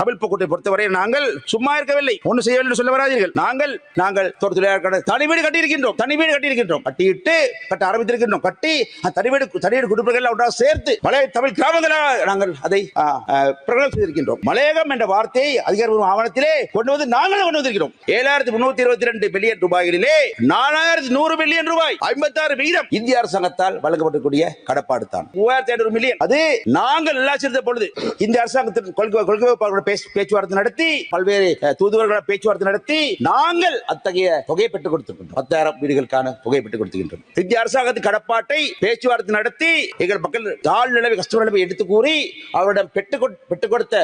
தமிழ் போக்குவரத்தை பொறுத்தவரை நாங்கள் சும்மா இருக்கவில்லை. ஒன்றும் செய்யவில்லை என்று சொல்ல வராதீர்கள். நாங்கள் நாங்கள் தோட்ட தனி வீடு கட்டியிருக்கின்றோம். தனி வீடு கட்டியிருக்கின்றோம். கட்டிட்டு கட்ட ஆரம்பித்திருக்கின்றோம். கட்டி அந்த தனி வீடு தனி வீடு குடும்பங்கள் ஒன்றாக சேர்த்து பழைய தமிழ் கிராமங்களாக நாங்கள் அதை பிரகடனம் செய்திருக்கின்றோம். மலையகம் என்ற வார்த்தையை அதிகாரப்பூர்வ ஆவணத்திலே கொண்டு வந்து நாங்களே கொண்டு வந்திருக்கிறோம். ஏழாயிரத்தி முன்னூத்தி இருபத்தி ரெண்டு பில்லியன் ரூபாய்களிலே நாலாயிரத்தி நூறு பில்லியன் ரூபாய் ஐம்பத்தாறு வீதம் இந்திய அரசாங்கத்தால் வழங்கப்படக்கூடிய கடப்பாடு தான். மூவாயிரத்தி ஐநூறு மில்லியன். அது நாங்கள் நல்லாச்சிருந்த பொழுது இந்திய அரசாங்கத்தின் கொள்கை கொள்கை பேச்சுவார்த்தை நடத்தி பல்வேறு அஹ், பேச்சுவார்த்தை நடத்தி நாங்கள் அத்தகைய தொகையை பெற்றுக் கொடுத்திருக்கின்றோம் பத்தாயிரம் வீடுகளுக்கான தொகையை பெற்றுக் கொடுத்திருக்கின்றோம் இந்திய அரசாங்கத்தின் கடப்பாட்டை பேச்சுவார்த்தை நடத்தி எங்கள் மக்கள் தாழ் நிலவை கஷ்ட நிலவை எடுத்து கூறி அவரிடம் பெற்றுக் பெற்றுக் கொடுத்த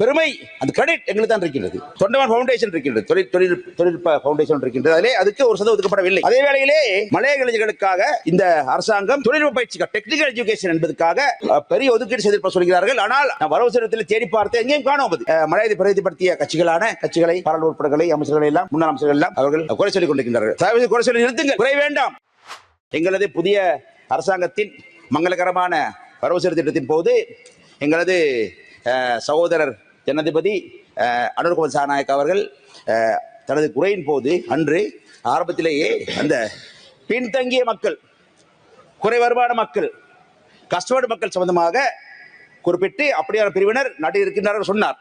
பெருமை அந்த கிரெடிட் எங்களுக்கு தான் இருக்கின்றது. தொண்டமான் ஃபவுண்டேஷன் இருக்கின்றது. தொழில் தொழில் தொழில்நுட்ப ஃபவுண்டேஷன் இருக்கின்றது. அதிலே அதுக்கு ஒரு சதவீதம் ஒதுக்கப்படவில்லை. அதே வேளையிலே மலைய இளைஞர்களுக்காக இந்த அரசாங்கம் தொழில்நுட்ப பயிற்சிகள் டெக்னிக்கல் எஜுகேஷன் என்பதற்காக பெரிய ஒதுக்கீடு செய்திருப்ப சொல்கிறார்கள். ஆனால் நான் வரவு செலவத்தில் தேடி பார்த்து எங்கேயும் காணோம் அது மலையை பிரதிபடுத்திய கட்சிகளான கட்சிகளை பாராளுமன்ற உறுப்பினர்களை அமைச்சர்களை எல்லாம் முன்னாள் அமைச்சர்கள் எல்லாம் அவர்கள் குறை சொல்லிக் கொண்டிருக்கின்றார்கள். குறை சொல்லி நிறுத்துங்கள். குறை வேண்டாம். எங்களது புதிய அரசாங்கத்தின் மங்களகரமான வரவு செலவு திட்டத்தின் போது எங்களது சகோதரர் ஜனாதிபதி அனுர்குமார் சாநாயக் அவர்கள் தனது குறையின் போது அன்று ஆரம்பத்திலேயே அந்த பின்தங்கிய மக்கள் குறை வருமான மக்கள் கஷ்டப்படு மக்கள் சம்பந்தமாக குறிப்பிட்டு அப்படியான பிரிவினர் நாட்டில் இருக்கின்றார்கள் சொன்னார்.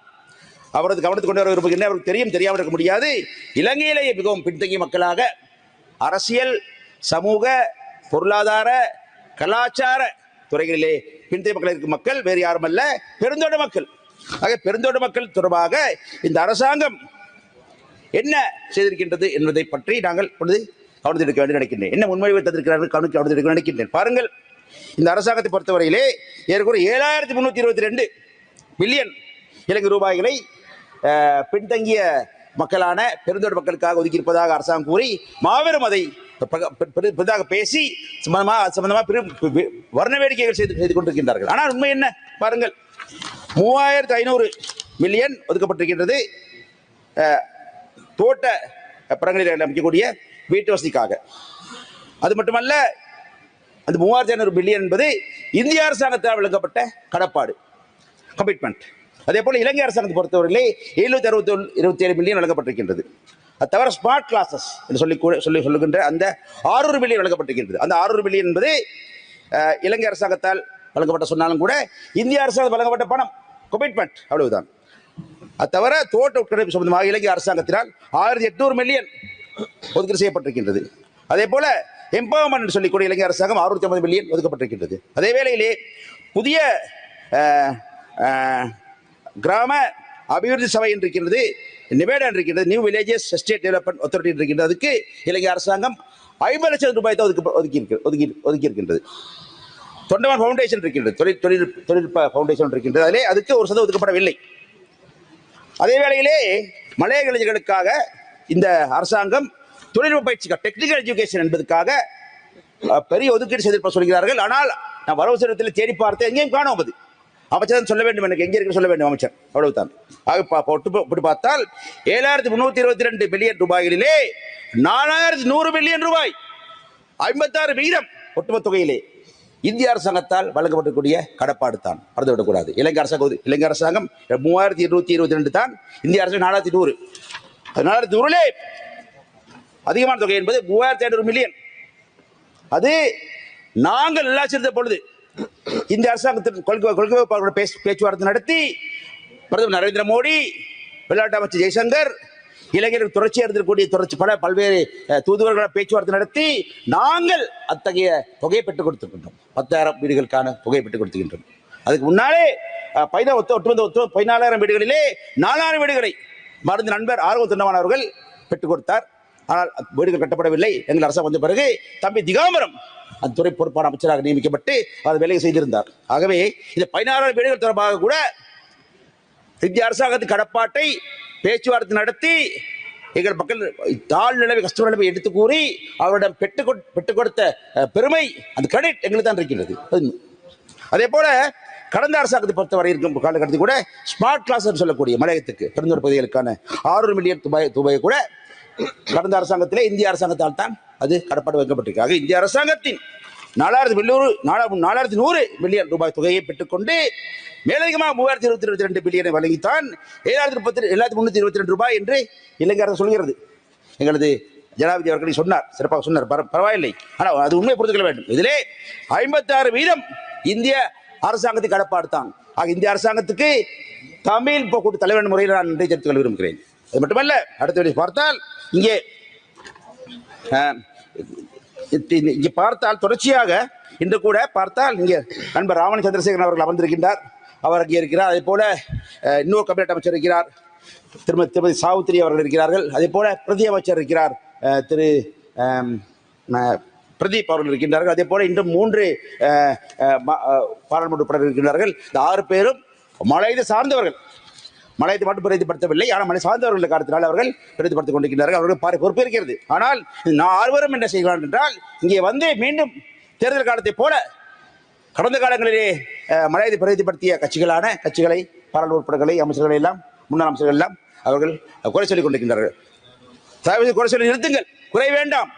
அவரது கவனத்துக்கு கொண்டு வர விரும்புகின்ற அவருக்கு தெரியும் தெரியாமல் இருக்க முடியாது. இலங்கையிலேயே மிகவும் பின்தங்கிய மக்களாக அரசியல் சமூக பொருளாதார கலாச்சார துறைகளிலே பின்தங்கிய மக்கள் இருக்கும் மக்கள் வேறு யாரும் அல்ல பெருந்தோட்ட மக்கள். ஆக பெருந்தோட்ட மக்கள் தொடர்பாக இந்த அரசாங்கம் என்ன செய்திருக்கின்றது என்பதை பற்றி நாங்கள் பொழுது கவனத்தில் எடுக்க வேண்டும் நினைக்கின்றேன். என்ன முன்மொழிவை தந்திருக்கிறார்கள் கவனிக்க கவனத்தில் எடுக்க நினைக்கின்றேன். பாருங்கள் இந்த அரசாங்கத்தை பொறுத்தவரையிலே ஏறக்குறைய ஏழாயிரத்தி முன்னூற்றி இருபத்தி ரெண்டு பில்லியன் இலங்கை ரூபாய்களை பின்தங்கிய மக்களான பெருந்தோட்ட மக்களுக்காக ஒதுக்கியிருப்பதாக அரசாங்கம் கூறி மாபெரும் அதை பக- பெ- பெரு- பெரிதாக பேசி சம்பந்தமாக சம்பந்தமாக பெரும் வர்ண வேடிக்கைகள் செய்து செய்து கொண்டிருக்கின்றார்கள். ஆனால் உண்மை என்ன? பாருங்கள். மூவாயிரத்து ஐநூறு மில்லியன் ஒதுக்கப்பட்டிருக்கின்றது. தோட்ட படங்களில் அமைக்கக்கூடிய வீட்டு வசதிக்காக. அது மட்டுமல்ல அந்த மூவாயிரத்தி ஐநூறு பில்லியன் என்பது இந்திய அரசாங்கத்தால் வழங்கப்பட்ட கடப்பாடு கமிட்மெண்ட் அதே போல் இலங்கை அரசாங்கத்தை பொறுத்தவரையிலே எழுநூத்தி அறுபத்தி ஒன்று இருபத்தி ஏழு மில்லியன் வழங்கப்பட்டிருக்கின்றது. அது தவிர ஸ்மார்ட் கிளாஸஸ் என்று சொல்லி கூட சொல்லி சொல்லுகின்ற அந்த ஆறுநூறு மில்லியன் வழங்கப்பட்டிருக்கின்றது. அந்த ஆறுநூறு மில்லியன் என்பது இலங்கை அரசாங்கத்தால் வழங்கப்பட்ட சொன்னாலும் கூட இந்திய அரசாங்கம் வழங்கப்பட்ட பணம் கமிட்மெண்ட் அவ்வளவுதான். அது தவிர தோட்ட உட்கடைப்பு சம்பந்தமாக இலங்கை அரசாங்கத்தினால் ஆயிரத்தி எட்நூறு மில்லியன் ஒதுக்கீடு செய்யப்பட்டிருக்கின்றது. அதே போல எம்பவர்மெண்ட் சொல்லிக்கூடிய இலங்கை அரசாங்கம் அறுநூத்தி ஐம்பது மில்லியன் ஒதுக்கப்பட்டிருக்கின்றது. அதே வேளையிலே புதிய கிராம அபிவிருத்தி சபை என்று இருக்கின்றது நிவேடா இருக்கின்றது new villages estate development authority இருக்கின்றதுக்கு Ilangai அரசாங்கம் ஐம்பது லட்சம் ரூபாய் தான் ஒதுக்க ஒதுக்கி ஒதுக்கி ஒதுக்கி இருக்கின்றது தொண்டமான் ஃபவுண்டேஷன் இருக்கின்றது தொழில் தொழில் தொழில்நுட்ப ஃபவுண்டேஷன் இருக்கின்றது. அதிலே அதுக்கு ஒரு சதவீதம் ஒதுக்கப்படவில்லை. அதே வேளையிலே மலைய இளைஞர்களுக்காக இந்த அரசாங்கம் தொழில்நுட்ப பயிற்சிக்காக டெக்னிக்கல் எஜுகேஷன் என்பதற்காக பெரிய ஒதுக்கீடு செய்திருப்ப சொல்கிறார்கள். ஆனால் நான் வரவு செலவத்தில் தேடி பார்த்தேன். எங்கேயும் காணோம் அது. அமைச்சர் தான் சொல்ல வேண்டும் எனக்கு எங்கே இருக்க சொல்ல வேண்டும் அமைச்சர். அவ்வளவுதான். ஆக போட்டு ஒட்டு பார்த்தால் ஏழாயிரத்தி முன்னூத்தி இருபத்தி ரெண்டு பில்லியன் ரூபாய்களிலே நாலாயிரத்தி நூறு பில்லியன் ரூபாய் ஐம்பத்தாறு வீதம் ஒட்டுமொத்த தொகையிலே இந்திய அரசாங்கத்தால் வழங்கப்படக்கூடிய கடப்பாடு தான். மறந்துவிடக்கூடாது இலங்கை அரசாங்கம் இலங்கை அரசாங்கம் மூவாயிரத்தி இருநூத்தி இருபத்தி ரெண்டு தான் இந்திய அரசாங்கம் நாலாயிரத்தி நூறு. நாலாயிரத்தி நூறுலே அதிகமான தொகை என்பது மூவாயிரத்தி ஐநூறு மில்லியன். அது நாங்கள் நல்லாச்சிருந்த பொழுது இந்த அரசாங்கத்தின் கொள்கை கொள்கை வகுப்பாளர்களோட பேச்சு பேச்சுவார்த்தை நடத்தி பிரதமர் நரேந்திர மோடி வெளிநாட்டு அமைச்சர் ஜெய்சங்கர் இளைஞர்கள் தொடர்ச்சியாக இருக்கக்கூடிய தொடர்ச்சி பல பல்வேறு தூதுவர்களால் தூதுவர்களோட பேச்சுவார்த்தை நடத்தி நாங்கள் அத்தகைய தொகையை பெற்றுக் கொடுத்துருக்கின்றோம். பத்தாயிரம் வீடுகளுக்கான தொகையை பெற்றுக் கொடுத்துக்கின்றோம் அதுக்கு முன்னாலே பதினா ஒத்து ஒட்டுமொத்த ஒத்து பதினாலாயிரம் வீடுகளிலே நாலாயிரம் வீடுகளை மருந்து நண்பர் ஆர்வம் திண்ணவான் அவர்கள் பெற்றுக் கொடுத்தார். ஆனால் வீடுகள் கட்டப்படவில்லை. எங்கள் அரசாங்கம் வந்த பிறகு தம்பி திகாம்பரம் அந்த துறை பொறுப்பான அமைச்சராக நியமிக்கப்பட்டு அவர் வேலையை செய்திருந்தார். ஆகவே இந்த பதினாறாயிரம் வீடுகள் தொடர்பாக கூட இந்திய அரசாங்கத்தின் கடப்பாட்டை பேச்சுவார்த்தை நடத்தி எங்கள் மக்கள் தாழ் நிலவை கஷ்ட நிலவை எடுத்து கூறி அவரிடம் பெற்று பெற்றுக் கொடுத்த பெருமை அந்த கிரெடிட் எங்களுக்கு தான் இருக்கின்றது அதே போல கடந்த அரசாங்கத்தை பொறுத்தவரை இருக்கும் காலகட்டத்தில் கூட ஸ்மார்ட் கிளாஸ் சொல்லக்கூடிய மலையத்துக்கு பெருந்தோர் பகுதிகளுக்கான ஆறு மில்லியன் ரூபாய் துபாயை கூட கடந்த அரசாங்கத்திலே இந்திய அரசாங்கத்தால் தான் அது கடப்பாடு வைக்கப்பட்டிருக்காக இந்திய அரசாங்கத்தின் நாலாயிரத்தி பில்லூறு நாலாயிரத்தி நூறு மில்லியன் ரூபாய் தொகையை பெற்றுக்கொண்டு மேலதிகமாக மூவாயிரத்தி இருபத்தி இருபத்தி ரெண்டு பில்லியனை வழங்கித்தான் ஏழாயிரத்தி முப்பத்தி ஏழாயிரத்தி முந்நூற்றி இருபத்தி ரெண்டு ரூபாய் என்று இலங்கை அரசு சொல்கிறது. எங்களது ஜனாதிபதி அவர்களை சொன்னார் சிறப்பாக சொன்னார். பர- பரவாயில்லை. ஆனால் அது உண்மை புரிந்து கொள்ள வேண்டும். இதிலே ஐம்பத்தாறு வீதம் இந்திய அரசாங்கத்துக்கு கடப்பாடு தான் ஆக இந்திய அரசாங்கத்துக்கு தமிழ் போக்குவரத்து தலைவர் முறையில் நான் நன்றி தெரிவித்துக் கொள்ள விரும்புகிறேன். அது மட்டுமல்ல அடுத்த பார்த்தால் இங்கே இங்கே பார்த்தால் தொடர்ச்சியாக இன்று கூட பார்த்தால் இங்கே நண்பர் ராவண சந்திரசேகரன் அவர்கள் அமர்ந்திருக்கின்றார். அவர் அங்கே இருக்கிறார். அதே போல இன்னொரு கபினட் அமைச்சர் இருக்கிறார். திருமதி திருமதி சாவுத்திரி அவர்கள் இருக்கிறார்கள். அதே போல பிரதி அமைச்சர் இருக்கிறார். திரு பிரதீப் அவர்கள் இருக்கின்றார்கள். அதே போல இன்றும் மூன்று பாராளுமன்ற உறுப்பினர்கள் இருக்கின்றார்கள். இந்த ஆறு பேரும் மலையை சார்ந்தவர்கள். மலையத்தை மட்டும் பிரதிப்படுத்தவில்லை ஆனால் மலை சார்ந்தவர்கள் காரணத்தினால் அவர்கள் பிரதிப்படுத்திக் கொண்டிருக்கிறார்கள் அவர்கள் பாரி பொறுப்பு இருக்கிறது ஆனால் நான் ஆர்வரும் என்ன செய்கிறான் என்றால் இங்கே வந்து மீண்டும் தேர்தல் காலத்தை போல கடந்த காலங்களிலே மலையத்தை பிரதிப்படுத்திய கட்சிகளான கட்சிகளை பாராளுமன்ற உறுப்பினர்களை அமைச்சர்களை எல்லாம் முன்னாள் அமைச்சர்கள் எல்லாம் அவர்கள் குறை சொல்லிக் கொண்டிருக்கின்றார்கள். தயவு குறை சொல்லி நிறுத்துங்கள். குறை வேண்டாம்.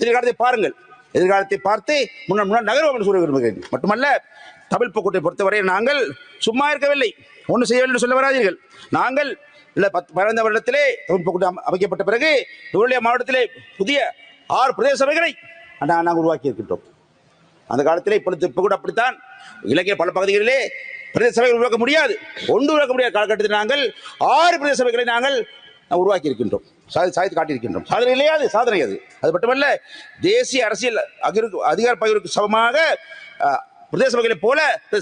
எதிர்காலத்தை பாருங்கள். எதிர்காலத்தை பார்த்து முன்னாள் முன்னாள் நகர்வோம் என்று சொல்ல விரும்புகிறேன் மட்டுமல்ல தமிழ் போக்குவரத்தை பொறுத்தவரை நாங்கள் சும்மா இருக்கவில்லை. ஒன்று செய்ய வேண்டும் சொல்ல வராதீர்கள். நாங்கள் இல்லை பத் பதினைந்து வருடத்திலே அமைக்கப்பட்ட பிறகு நுவரெலியா மாவட்டத்திலே புதிய ஆறு பிரதேச சபைகளை நாங்கள் உருவாக்கி இருக்கின்றோம். அந்த காலத்திலே இப்பொழுது இப்போ கூட அப்படித்தான். இலங்கை பல பகுதிகளிலே பிரதேச சபைகள் உருவாக்க முடியாது. ஒன்று உருவாக்க முடியாத காலகட்டத்தில் நாங்கள் ஆறு பிரதேச சபைகளை நாங்கள் உருவாக்கி இருக்கின்றோம். சாதி சாதித்து காட்டியிருக்கின்றோம். சாதனை இல்லையா அது? சாதனை அது. அது மட்டுமல்ல தேசிய அரசியல் அகிருக்கு அதிகார பகிர்வுக்கு சமமாக பிரதேச சபைகளைப் போல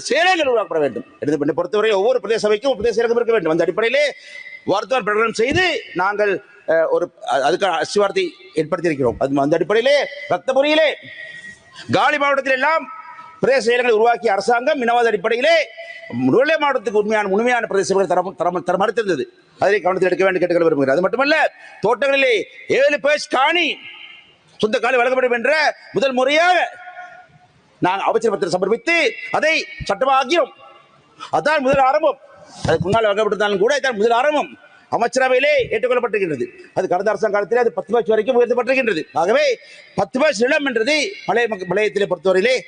சேலைகள் உருவாக்கப்பட வேண்டும். எடுத்து பண்ணி பொறுத்தவரை ஒவ்வொரு பிரதேச சபைக்கும் பிரதேச செயலகம் இருக்க வேண்டும். அந்த அடிப்படையிலே வார்த்தார் பிரகடனம் செய்து நாங்கள் ஒரு அதுக்கான அசிவார்த்தை ஏற்படுத்தியிருக்கிறோம். அது அந்த அடிப்படையிலே ரத்தபுரியிலே காலி மாவட்டத்தில் எல்லாம் பிரதேச செயலங்களை உருவாக்கிய அரசாங்கம் இனவாத அடிப்படையிலே நுழை மாவட்டத்துக்கு உண்மையான உண்மையான பிரதேச தரம் தர தர தர மறுத்திருந்தது. அதை கவனத்தில் எடுக்க வேண்டும் கேட்டுக்கொள்ள விரும்புகிறேன். அது மட்டுமல்ல தோட்டங்களிலே ஏழு பேஸ் காணி சொந்த காலி வழங்கப்படும் என்ற முதல் முறையாக நாங்கள் அமைச்சர் பத்திரம் சமர்ப்பித்து அதை சட்டமாக்கியோம் அதான் முதல் ஆரம்பம். அதுக்கு முன்னால் வழங்கப்பட்டிருந்தாலும் கூட இதான் முதல் ஆரம்பம். அமைச்சரவையிலே ஏற்றுக்கொள்ளப்பட்டிருக்கின்றது. அது கடந்த அரசாங்க காலத்திலே அது பத்து பேட்ச் வரைக்கும் உயர்த்தப்பட்டிருக்கின்றது. ஆகவே பத்து பேட்ச் நிலம் என்றது மலைய மலையத்திலே பொறுத்தவரையிலே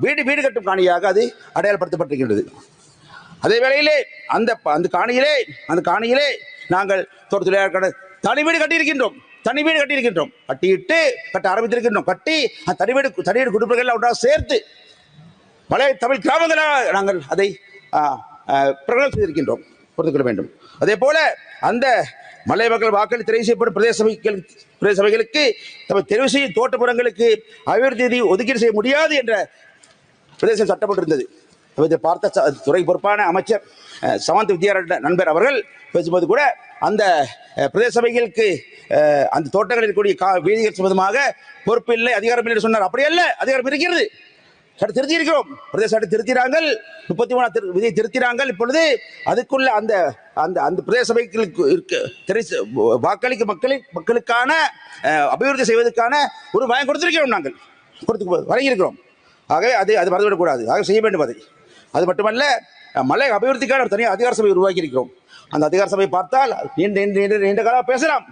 வீடு வீடு கட்டும் காணியாக அது அடையாளப்படுத்தப்பட்டிருக்கின்றது. அதே வேளையிலே அந்த ப- அந்த காணியிலே அந்த காணியிலே நாங்கள் தோட்டத்துறையாளர் தனி வீடு கட்டியிருக்கின்றோம். தனி வீடு கட்டியிருக்கின்றோம். கட்டியிட்டு கட்ட ஆரம்பித்திருக்கின்றோம். கட்டி அந்த தனி வீடு தனி வீடு குடும்பங்கள் ஒன்றாக சேர்த்து பழைய தமிழ் கிராமங்களாக நாங்கள் அதை பிரகடனம் செய்திருக்கின்றோம். பொறுத்துக்கொள்ள வேண்டும். அதே போல அந்த மலை மக்கள் வாக்களி தெரிவு செய்யப்படும் பிரதேச சபைகள் பிரதேச சபைகளுக்கு தமது தெரிவு செய்யும் தோட்டப்புறங்களுக்கு அபிவிருத்தி ஒதுக்கீடு செய்ய முடியாது என்ற பிரதேசம் சட்டப்பட்டிருந்தது இதை பார்த்த ச- துறை பொறுப்பான அமைச்சர் சமந்த் வித்யாரண்ட நண்பர் அவர்கள் பேசும்போது கூட அந்த பிரதேசபைகளுக்கு பிரதேச சபைகளுக்கு அந்த தோட்டங்களில் இருக்கக்கூடிய கா வீதிகள் சம்பந்தமாக பொறுப்பு இல்லை அதிகாரம் இல்லை சொன்னார். அப்படி அல்ல. அதிகாரம் இருக்கிறது. சட்ட திருத்தியிருக்கிறோம். பிரதேச சட்டை திருத்தினாங்கள் முப்பத்தி மூணாம் திரு விதியை திருத்தினாங்கள் இப்பொழுது அதுக்குள்ள அந்த அந்த அந்த பிரதேச சபைகளுக்கு இருக்க வாக்களிக்க மக்களின் மக்களுக்கான அபிவிருத்தி செய்வதற்கான ஒரு பயம் கொடுத்திருக்கிறோம் நாங்கள். கொடுத்து வழங்கியிருக்கிறோம். ஆகவே அது அது மறந்துவிடக்கூடாது. ஆக செய்ய வேண்டும் அதை. அது மட்டுமல்ல மலை அபிவிருத்திக்கான ஒரு தனியாக அதிகார சபை உருவாக்கி இருக்கிறோம் அந்த அதிகார சபை பார்த்தால் நீண்ட நீண்ட காலம் பேசலாம்.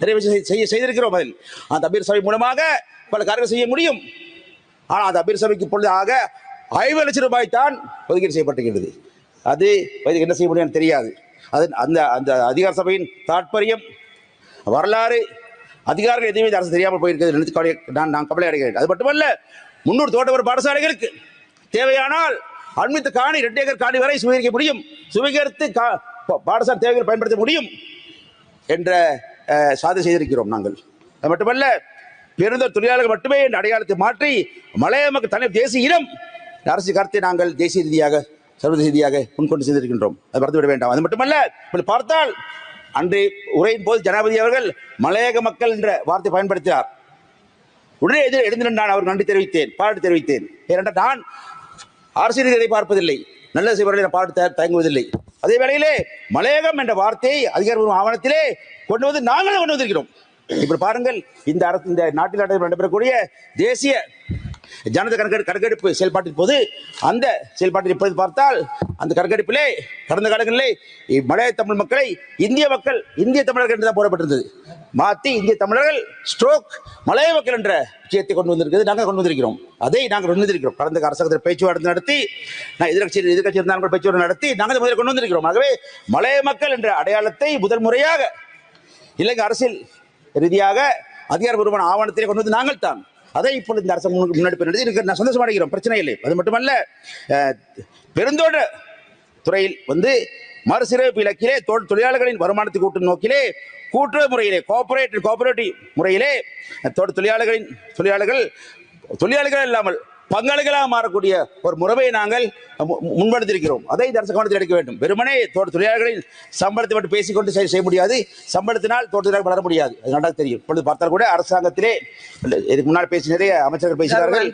நிறைய செய்ய செய்திருக்கிறோம் அதில். அந்த அபீர் சபை மூலமாக பல காரியங்கள் செய்ய முடியும். ஆனால் அந்த அபீர் சபைக்கு இப்பொழுது ஆக ஐம்பது லட்சம் ரூபாய் தான் ஒதுக்கீடு செய்யப்பட்டிருக்கிறது அது என்ன செய்ய முடியும் தெரியாது. அது அந்த அந்த அதிகார சபையின் தாற்பயம் வரலாறு அதிகாரிகள் எதுவுமே இந்த அரசு தெரியாமல் போயிருக்கிறது நினைத்து கவலை நான் நான் கவலை அடைகிறேன். அது மட்டுமல்ல முன்னூறு தோட்டவர் பாடசாலைகளுக்கு தேவையானால் அண்மித்த காணி ரெண்டு ஏக்கர் காணி வரை சுவீகரிக்க முடியும். சுவீகரித்து கா- பாடசாலை தேவைகள் பயன்படுத்த முடியும் என்ற சாதனை செய்திருக்கிறோம் நாங்கள். அது மட்டுமல்ல பெருந்தர் தொழிலாளர்கள் மட்டுமே என்ற அடையாளத்தை மாற்றி மலைய மக்கள் தனி தேசிய இனம் அரசு கருத்தை நாங்கள் தேசிய ரீதியாக சர்வதேச ரீதியாக முன்கொண்டு செய்திருக்கின்றோம். அது மறந்துவிட வேண்டாம். அது மட்டுமல்ல இப்படி பார்த்தால் அன்று உரையின் போது ஜனாதிபதி அவர்கள் மலையக மக்கள் என்ற வார்த்தை பயன்படுத்தினார். உடனே எதிர் எழுந்து நான் அவர் நன்றி தெரிவித்தேன் பாராட்டு தெரிவித்தேன். ஏனென்றால் நான் அரசியல் இதை பார்ப்பதில்லை. நல்ல செய்வர்களை நான் பாட்டு தயங்குவதில்லை. அதே வேளையிலே மலையகம் என்ற வார்த்தையை அதிகாரப்பூர்வ ஆவணத்திலே கொண்டு வந்து நாங்களே கொண்டு வந்திருக்கிறோம். இப்படி பாருங்கள் இந்த அரசு இந்த நாட்டில் நடைபெறக்கூடிய தேசிய ஜனத கணக்கெடு கணக்கெடுப்பு செயல்பாட்டின் போது அந்த செயல்பாட்டில் இப்பொழுது பார்த்தால் அந்த கணக்கெடுப்பிலே கடந்த காலங்களிலே மலைய தமிழ் மக்களை இந்திய மக்கள் இந்திய தமிழர்கள் என்று தான் போடப்பட்டிருந்தது. மாற்றி இந்திய தமிழர்கள் ஸ்ட்ரோக் மலைய மக்கள் என்ற விஷயத்தை கொண்டு வந்திருக்கிறது நாங்கள் கொண்டு வந்திருக்கிறோம். அதை நாங்கள் கொண்டு வந்திருக்கிறோம் கடந்த அரசாங்கத்தில் பேச்சுவார்த்தை நடத்தி நான் எதிர்கட்சி எதிர்கட்சி இருந்தாலும் பேச்சுவார்த்தை நடத்தி நாங்கள் முதலில் கொண்டு வந்திருக்கிறோம். ஆகவே மலைய மக்கள் என்ற அடையாளத்தை முதல் முறையாக இலங்கை அரசியல் ரீதியாக அதிகாரபூர்வமான ஆவணத்திலே கொண்டு வந்து நாங்கள் தான் அதை இப்பொழுது இந்த அரசு முன்னு- முன்னெடுப்பு நடத்தி எனக்கு நான் சந்தோஷம் அடைகிறோம் பிரச்சனை இல்லை. அது மட்டுமல்ல அஹ், பெருந்தோட்ட துறையில் வந்து மறுசீரமைப்பு இலக்கிலே தொழிலாளர்களின் வருமானத்தை கூட்டும் நோக்கிலே கூட்டுறவு முறையிலே கோஆபரேட்டிவ் கோஆபரேட்டிவ் முறையிலே தொழிலாளர்களின் தொழிலாளர்கள் தொழிலாளர்கள் இல்லாமல் பங்காளிகளாக மாறக்கூடிய ஒரு முறையை நாங்கள் முன்படுத்தியிருக்கிறோம் அதை அரசு கவனத்தில் எடுக்க வேண்டும். வெறுமனே தோட்ட தொழிலாளர்களின் சம்பளத்தை மட்டும் பேசிக்கொண்டு செய்ய முடியாது. சம்பளத்தினால் தோட்ட தொழிலாளர்கள் வளர முடியாது. அது நல்லா தெரியும். இப்பொழுது பார்த்தால் கூட அரசாங்கத்திலே இதுக்கு முன்னால் பேசி நிறைய அமைச்சர்கள் பேசினார்கள்.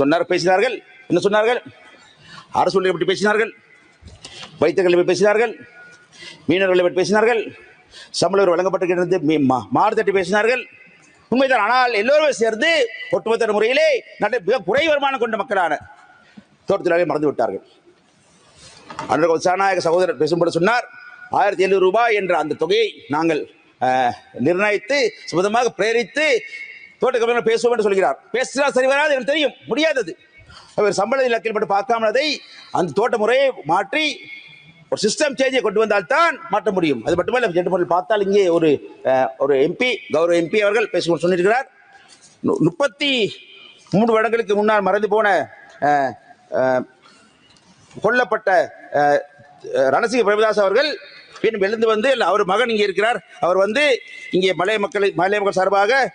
சொன்னார் பேசினார்கள். என்ன சொன்னார்கள்? அரசு பற்றி பேசினார்கள். வைத்தியர்களை பற்றி பேசினார்கள். மீனவர்களை பற்றி பேசினார்கள். சம்பளம் வழங்கப்பட்டிருக்கிறது மாறுதட்டி பேசினார்கள். உண்மைதான். ஆனால் எல்லோரும் சேர்ந்து ஒட்டுமொத்த முறையிலே நாட்டை மிக குறை வருமானம் கொண்ட மக்களான தோட்டத்திலாளர்கள் மறந்து விட்டார்கள். அன்றைக்கு சாநாயக சகோதரர் பேசும்போது சொன்னார் ஆயிரத்தி எழுநூறு ரூபாய் என்ற அந்த தொகையை நாங்கள் நிர்ணயித்து சுமதமாக பிரேரித்து தோட்ட கம்பெனியில் பேசுவோம் என்று சொல்கிறார். பேசினால் சரி வராது எனக்கு தெரியும் முடியாதது. அவர் சம்பள இலக்கில் மட்டும் பார்க்காமல் அதை அந்த தோட்ட முறையை மாற்றி ஒரு சிஸ்டம் சேஞ்சை கொண்டு வந்தால்தான் மாற்ற முடியும். அது மட்டுமல்ல ஜெட்டு முறையில் பார்த்தால் இங்கே ஒரு ஒரு எம்பி கௌரவ எம்பி அவர்கள் பேசும்போது சொல்லியிருக்கிறார். முப்பத்தி மூன்று வருடங்களுக்கு முன்னால் மறைந்து போன கொல்லப்பட்ட ரணசிங்க பிரபுதாஸ் அவர்கள் பின் எழுந்து வந்து இல்லை அவர் மகன் இங்கே இருக்கிறார். அவர் வந்து இங்கே மலைய மக்களை மலைய மக்கள் சார்பாக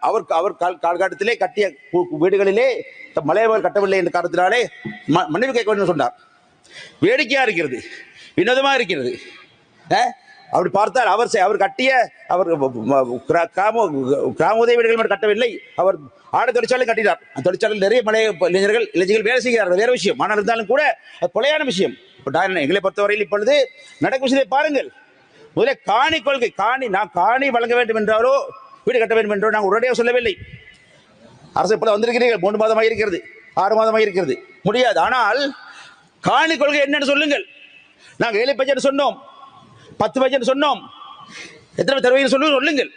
அவர் அவர் கால் காலகட்டத்திலே கட்டிய கு- வீடுகளிலே த- கட்டவில்லை என்ற காரணத்தினாலே ம- மன்னிப்பு கேட்க வேண்டும் சொன்னார். வேடிக்கையா இருக்கிறது. வினோதமா இருக்கிறது. அப்படி பார்த்தால் அவர் அவர் கட்டிய அவர் கிரா- கிராம கிராம உதவி வீடுகள் மட்டும் கட்டவில்லை. அவர் ஆடு தொழிற்சாலை கட்டினார். அந்த தொழிற்சாலையில் நிறைய மலைய இளைஞர்கள் இளைஞர்கள் வேலை செய்கிறார்கள். வேற விஷயம். ஆனால் இருந்தாலும் கூட அது கொலையான விஷயம். எங்களை பொறுத்தவரையில் இப்பொழுது நடக்கும் விஷயத்தை பாருங்கள். முதல்ல காணி கொள்கை காணி நான் காணி வழங்க வேண்டும் என்றாலோ வீடு கட்ட வேண்டும் என்றோ நாங்கள் உடனடியாக சொல்லவில்லை. அரசு இப்போது வந்திருக்கிறீர்கள். மூன்று மாதமாக இருக்கிறது. ஆறு மாதமாக இருக்கிறது. முடியாது. ஆனால் காணி கொள்கை என்னன்னு சொல்லுங்கள். நாங்கள் ஏழு பட்ஜெட் சொன்னோம். பத்து பட்ஜெட் சொன்னோம். எத்தனை தருவையில் சொல்லு சொல்லுங்கள்.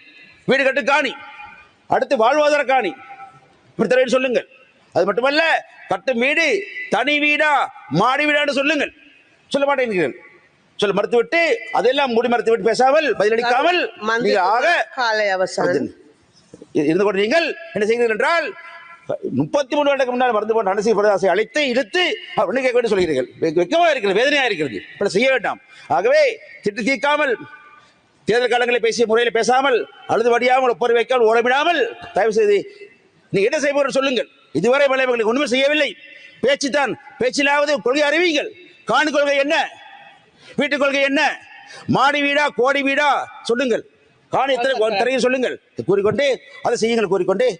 வீடு கட்டு காணி. அடுத்து வாழ்வாதார காணி. இப்படி தருவையில் சொல்லுங்கள். அது மட்டுமல்ல கட்டு மீடு தனி வீடா மாடி வீடான்னு சொல்லுங்கள். சொல்ல மாட்டேன் சொல்ல மறுத்துவிட்டு அதெல்லாம் முடி மறுத்து விட்டு பேசாமல் பதிலளிக்காமல் ஆக காலை அவசரம். இருந்து கொண்டு நீங்கள் என்ன செய்கிறீர்கள் என்றால் முப்பத்தி மூணு வருடத்துக்கு முன்னால் மறந்து போன அனசி பிரதாசை அழைத்து இழுத்து அவர் கேட்க வேண்டும் சொல்கிறீர்கள். வெ- வெட்கமா இருக்கிறது வேதனையா இருக்கிறது. இப்படி செய்ய வேண்டாம். ஆகவே திட்டு தீர்க்காமல் தேர்தல் காலங்களில் பேசிய முறையில் பேசாமல் அழுது வடியாமல் ஒப்பறை வைக்காமல் ஓரமிடாமல் தயவு செய்து நீங்க என்ன செய்வோம் சொல்லுங்கள். இதுவரை விளைவுகளுக்கு ஒன்றுமே செய்யவில்லை. பேச்சு தான் பேச்சிலாவது கொள்கை அறிவிங்கள் காணி கொள்கை என்ன? வீட்டுக் கொள்கை என்ன? மாடி வீடா கோடி வீடா? சொல்லுங்கள். காணி தரையில் சொல்லுங்கள். கூறிக்கொண்டு அதை செய்யுங்கள் கூறிக்கொண்டு